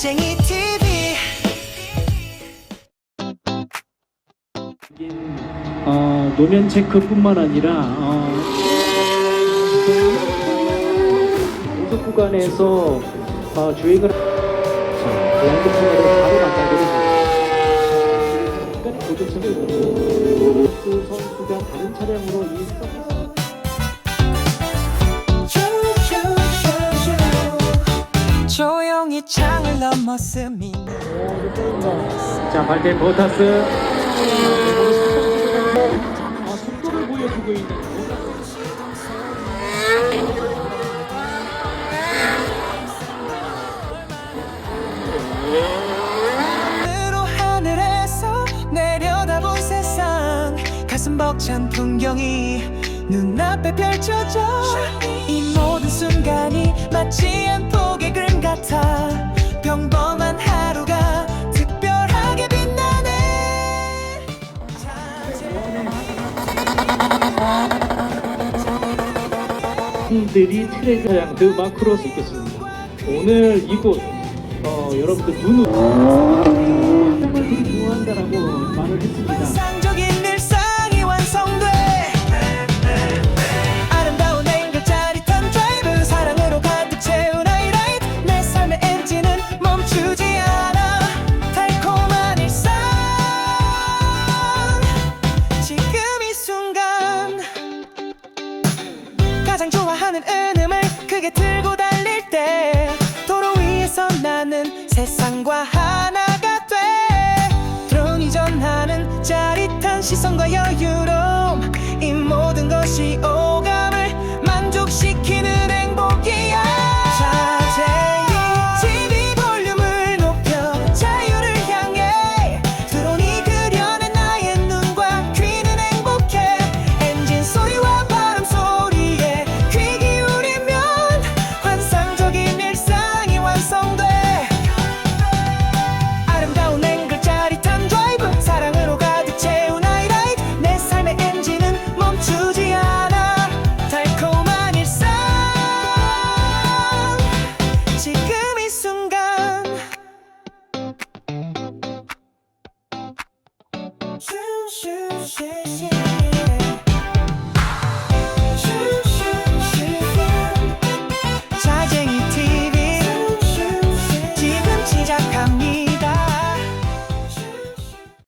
야쟁이 TV 어, 노면 체크뿐만 아니라 어, 고속 구간에서 어, 주행을 고양도 통로로 바로 나가게 됩니다. 고정성이 있고 그 선수가 다른 차량으로 이 서비스 자, 발대 버타스. 아, 속도를 보여주고 있는 가슴 벅찬 풍경이 눈앞에 펼쳐져. 이 모든 순간이 마치 분들이 트레이 차량 그 마크로스 있겠습니다. 오늘 이곳 어, 여러분들 눈으로 사람을 되게 좋아한다라고 말을 했습니다. 좋아하는 은음을 크게 틀고 달릴 때 도로 위에서 나는 세상과 하나가 돼. 드론이 전하는 짜릿한 시선과 여유로움 이 모든 것이 오 谢谢。